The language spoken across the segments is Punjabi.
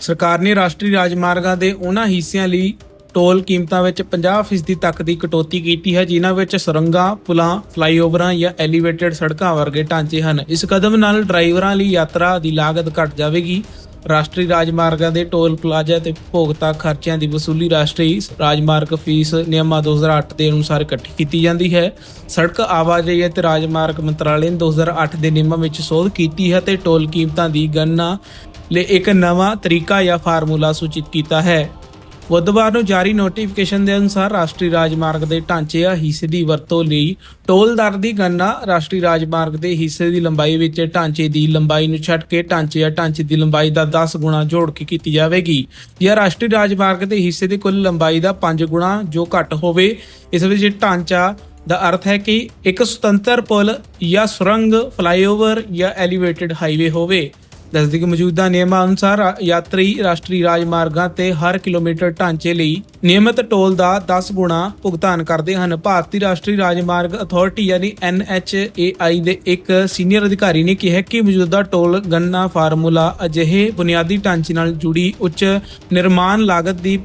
ਸਰਕਾਰ ਨੇ ਰਾਸ਼ਟਰੀ ਰਾਜਮਾਰਗਾਂ ਦੇ ਉਹਨਾਂ ਹਿੱਸਿਆਂ ਲਈ ਟੋਲ ਕੀਮਤਾਂ ਵਿੱਚ 50% ਤੱਕ ਦੀ ਕਟੌਤੀ ਕੀਤੀ ਹੈ ਜਿਨ੍ਹਾਂ ਵਿੱਚ ਸੁਰੰਗਾਂ, ਪੁਲਾਂ, ਫਲਾਈਓਵਰਾਂ ਜਾਂ ਐਲੀਵੇਟਡ ਸੜਕਾਂ ਵਰਗੇ ਢਾਂਚੇ ਹਨ। ਇਸ ਕਦਮ ਨਾਲ ਡਰਾਈਵਰਾਂ ਲਈ ਯਾਤਰਾ ਦੀ ਲਾਗਤ ਘਟ ਜਾਵੇਗੀ। ਰਾਸ਼ਟਰੀ ਰਾਜਮਾਰਗਾਂ ਦੇ ਟੋਲ ਪਲਾਜ਼ਾ ਤੇ ਭੋਗਤਾ ਖਰਚਿਆਂ ਦੀ ਵਸੂਲੀ ਰਾਸ਼ਟਰੀ ਰਾਜਮਾਰਗ ਫੀਸ ਨਿਯਮਾਂ 2008 ਦੇ ਅਨੁਸਾਰ ਇਕੱਠੀ ਕੀਤੀ ਜਾਂਦੀ ਹੈ। ਸੜਕ ਆਵਾਜਾਈ ਅਤੇ ਰਾਜਮਾਰਗ ਮੰਤਰਾਲੇ ਨੇ 2008 ਦੇ ਨਿਯਮਾਂ ਵਿੱਚ ਸੋਧ ਕੀਤੀ ਹੈ ਤੇ ਟੋਲ ਕੀਮਤਾਂ ਦੀ ਗਣਨਾ ਲਈ ਇੱਕ ਨਵਾਂ ਤਰੀਕਾ ਜਾਂ ਫਾਰਮੂਲਾ ਸੂਚਿਤ ਕੀਤਾ ਹੈ। ਬੁੱਧਵਾਰ ਨੂੰ ਜਾਰੀ ਨੋਟੀਫਿਕੇਸ਼ਨ ਦੇ ਅਨੁਸਾਰ ਰਾਸ਼ਟਰੀ ਰਾਜਮਾਰਗ ਦੇ ਢਾਂਚੇ ਜਾਂ ਹਿੱਸੇ ਦੀ ਵਰਤੋਂ ਲਈ ਟੋਲ ਦਰ ਦੀ ਗਣਨਾ ਰਾਸ਼ਟਰੀ ਰਾਜਮਾਰਗ ਦੇ ਹਿੱਸੇ ਦੀ ਲੰਬਾਈ ਵਿੱਚ ਢਾਂਚੇ ਦੀ ਲੰਬਾਈ ਨੂੰ ਛੱਡ ਕੇ ਢਾਂਚੇ ਜਾਂ ਢਾਂਚੇ ਦੀ ਲੰਬਾਈ ਦਾ 10 ਗੁਣਾ ਜੋੜ ਕੇ ਕੀਤੀ ਜਾਵੇਗੀ ਜਾਂ ਰਾਸ਼ਟਰੀ ਰਾਜਮਾਰਗ ਦੇ ਹਿੱਸੇ ਦੀ ਕੁੱਲ ਲੰਬਾਈ ਦਾ 5 ਗੁਣਾ ਜੋ ਘੱਟ ਹੋਵੇ, ਇਸ ਵਿੱਚ ਢਾਂਚਾ ਦਾ ਅਰਥ ਹੈ ਕਿ ਇੱਕ ਸੁਤੰਤਰ ਪੁਲ ਜਾਂ ਸੁਰੰਗ ਫਲਾਈਓਵਰ ਜਾਂ ਐਲੀਵੇਟਿਡ ਹਾਈਵੇ ਹੋਵੇ ਦੱਸਦੀ ਕਿ ਮੌਜੂਦਾ ਨਿਯਮਾਂ ਅਨੁਸਾਰ ਰਾ- ਯਾਤਰੀ ਰਾਸ਼ਟਰੀ ਰਾਜਮਾਰਗਾਂ ਤੇ ਹਰ ਕਿਲੋਮੀਟਰ ਢਾਂਚੇ ਲਈ ਨਿਯਮਤ ਟੋਲ ਦਾ 10 ਗੁਣਾ ਭੁਗਤਾਨ ਕਰਦੇ ਹਨ। ਭਾਰਤੀ ਰਾਸ਼ਟਰੀ ਰਾਜਮਾਰਗ ਅਥਾਰਟੀ ਯਾਨੀ NHAI ਦੇ ਇੱਕ ਸੀਨੀਅਰ ਅਧਿਕਾਰੀ ਨੇ ਕਿਹਾ ਕਿ ਮੌਜੂਦਾ ਟੋਲ ਗਣਨਾ ਫਾਰਮੂਲਾ ਅਜਿਹੇ ਬੁਨਿਆਦੀ ਢਾਂਚੇ ਨਾਲ ਜੁੜੀ ਉੱਚ ਨਿਰਮਾਣ ਲਾਗਤ ਦੀ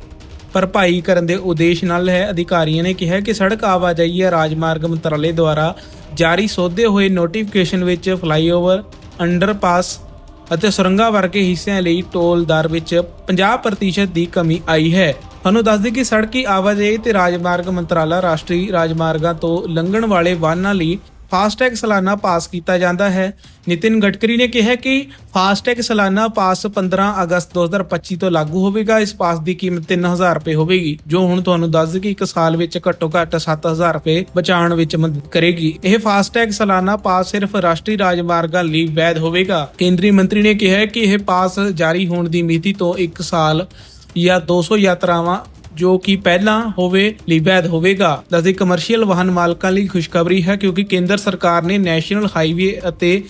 ਭਰਪਾਈ ਕਰਨ ਦੇ ਉਦੇਸ਼ ਨਾਲ ਹੈ। ਅਧਿਕਾਰੀਆਂ ਨੇ ਕਿਹਾ ਕਿ ਸੜਕ ਆਵਾਜਾਈ ਜਾਂ ਰਾਜਮਾਰਗ ਮੰਤਰਾਲੇ ਦੁਆਰਾ ਜਾਰੀ ਸੋਧੇ ਹੋਏ ਨੋਟੀਫਿਕੇਸ਼ਨ ਵਿੱਚ ਫਲਾਈਓਵਰ, ਅੰਡਰਪਾਸ ਅਤੇ ਸੁਰੰਗਾਂ ਵਰਗੇ ਹਿੱਸਿਆਂ ਲਈ ਟੋਲ ਦਰ ਵਿੱਚ 50% ਦੀ ਕਮੀ ਆਈ ਹੈ। ਤੁਹਾਨੂੰ ਦੱਸ ਦਈਏ ਕਿ ਸੜਕੀ ਆਵਾਜਾਈ ਤੇ ਰਾਜਮਾਰਗ ਮੰਤਰਾਲਾ ਰਾਸ਼ਟਰੀ ਰਾਜਮਾਰਗਾਂ ਤੋਂ ਲੰਘਣ ਵਾਲੇ ਵਾਹਨਾਂ ਲਈ ਫਾਸਟੈਗ ਸਾਲਾਨਾ ਪਾਸ ਕੀਤਾ ਜਾਂਦਾ ਹੈ। ਨਿਤਿਨ ਗਡਕਰੀ ਨੇ ਕਿਹਾ ਕਿ ਫਾਸਟੈਗ ਸਾਲਾਨਾ ਪਾਸ 15 ਅਗਸਤ 2025 ਤੋਂ ਲਾਗੂ ਹੋਵੇਗਾ। ਇਸ ਪਾਸ ਦੀ ਕੀਮਤ 3000 ਰੁਪਏ ਹੋਵੇਗੀ, ਜੋ ਹੁਣ ਤੁਹਾਨੂੰ ਦੱਸ ਦੇ ਕਿ ਇੱਕ ਸਾਲ ਵਿੱਚ ਘੱਟੋ ਘੱਟ 7000 ਰੁਪਏ ਬਚਾਉਣ ਵਿੱਚ ਮਦਦ ਕਰੇਗੀ। ਇਹ ਫਾਸਟੈਗ ਸਾਲਾਨਾ ਪਾਸ ਸਿਰਫ ਰਾਸ਼ਟਰੀ ਰਾਜਮਾਰਗਾਂ ਲਈ ਵੈਧ ਹੋਵੇਗਾ। ਕੇਂਦਰੀ ਮੰਤਰੀ ਨੇ ਕਿਹਾ ਕਿ ਇਹ ਪਾਸ ਜਾਰੀ ਹੋਣ ਦੀ ਮਿਤੀ ਤੋਂ 1 ਸਾਲ ਜਾਂ 200 ਯਾਤਰਾਵਾਂ ਜੋ ਕਿ ਪਹਿਲਾਂ ਹੋਵੇ, ਲਈ ਵੈਧ ਹੋਵੇਗਾ। ਦੱਸਦੇ ਕਮਰਸ਼ੀਅਲ ਵਾਹਨ ਮਾਲਕਾਂ ਲਈ ਖੁਸ਼ਖਬਰੀ ਹੈ ਕਿਉਂਕਿ ਕੇਂਦਰ ਸਰਕਾਰ ਨੇ ਨੈਸ਼ਨਲ ਹਾਈਵੇ ਅਤੇ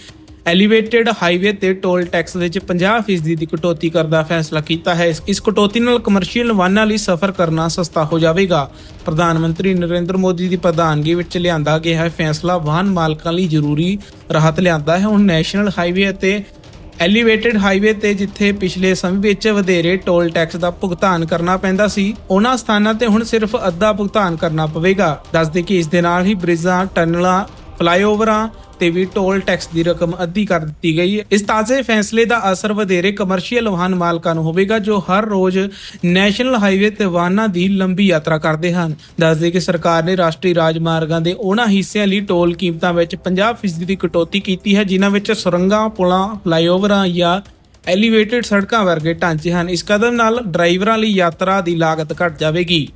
ਐਲੀਵੇਟਡ ਹਾਈਵੇ ਤੇ ਟੋਲ ਟੈਕਸ ਵਿੱਚ 50% ਦੀ ਕਟੌਤੀ ਕਰਨ ਦਾ ਫੈਸਲਾ ਕੀਤਾ ਹੈ। ਇਸ- ਇਸ ਕਟੌਤੀ ਨਾਲ ਕਮਰਸ਼ੀਅਲ ਵਾਹਨਾਂ ਲਈ ਸਫ਼ਰ ਕਰਨਾ ਸਸਤਾ ਹੋ ਜਾਵੇਗਾ। ਪ੍ਰਧਾਨ ਮੰਤਰੀ ਨਰਿੰਦਰ ਮੋਦੀ ਦੀ ਪ੍ਰਧਾਨਗੀ ਵਿੱਚ ਲਿਆਂਦਾ ਗਿਆ ਹੈ ਫੈਸਲਾ। ਵਾਹਨ ਮਾਲਕਾਂ ਲਈ ਜ਼ਰੂਰੀ ਰਾਹਤ ਲਿਆਂਦਾ ਹੈ। ਹੁਣ ਨੈਸ਼ਨਲ ਹਾਈਵੇ ਅਤੇ ਐਲੀਵੇਟਿਡ ਹਾਈਵੇ ਤੇ ਜਿੱਥੇ ਪਿਛਲੇ ਸਮੇਂ ਵਿੱਚ ਵਧੇਰੇ ਟੋਲ ਟੈਕਸ ਦਾ ਭੁਗਤਾਨ ਕਰਨਾ ਪੈਂਦਾ ਸੀ, ਉਹਨਾਂ ਸਥਾਨਾਂ ਤੇ ਹੁਣ ਸਿਰਫ ਅੱਧਾ ਭੁਗਤਾਨ ਕਰਨਾ ਪਵੇਗਾ। ਦੱਸਦੇ ਕਿ ਇਸ ਦੇ ਨਾਲ ਹੀ ਬ੍ਰਿਜਾਂ, ਟਨਲਾਂ ਫਲਾਈਓਵਰਾਂ ਤੇ ਵੀ ਟੋਲ ਟੈਕਸ ਦੀ ਰਕਮ ਅੱਧੀ ਕਰ ਦਿੱਤੀ ਗਈ ਹੈ। ਇਸ ਤਾਜ਼ੇ ਫੈਸਲੇ ਦਾ ਅਸਰ ਵਧੇਰੇ ਕਮਰਸ਼ੀਅਲ ਵਾਹਨ ਮਾਲਕਾਂ ਨੂੰ ਹੋਵੇਗਾ, ਜੋ ਹਰ ਰੋਜ਼ ਨੈਸ਼ਨਲ ਹਾਈਵੇ ਤੇ ਵਾਹਨਾਂ ਦੀ ਲੰਬੀ ਯਾਤਰਾ ਕਰਦੇ ਹਨ। ਦੱਸਦੇ ਕਿ ਸਰਕਾਰ ਨੇ ਰਾਸ਼ਟਰੀ ਰਾਜਮਾਰਗਾਂ ਦੇ ਉਹਨਾਂ ਹਿੱਸਿਆਂ ਲਈ ਟੋਲ ਕੀਮਤਾਂ ਵਿੱਚ 50% ਦੀ ਕਟੌਤੀ ਕੀਤੀ ਹੈ, ਜਿਨ੍ਹਾਂ ਵਿੱਚ ਸੁਰੰਗਾਂ, ਪੁਲਾਂ, ਫਲਾਈਓਵਰਾਂ ਜਾਂ ਐਲੀਵੇਟਡ ਸੜਕਾਂ ਵਰਗੇ ਢਾਂਚੇ ਹਨ। ਇਸ ਕਦਮ ਨਾਲ ਡਰਾਈਵਰਾਂ ਲਈ ਯਾਤਰਾ ਦੀ ਲਾਗਤ ਘਟ ਜਾਵੇਗੀ।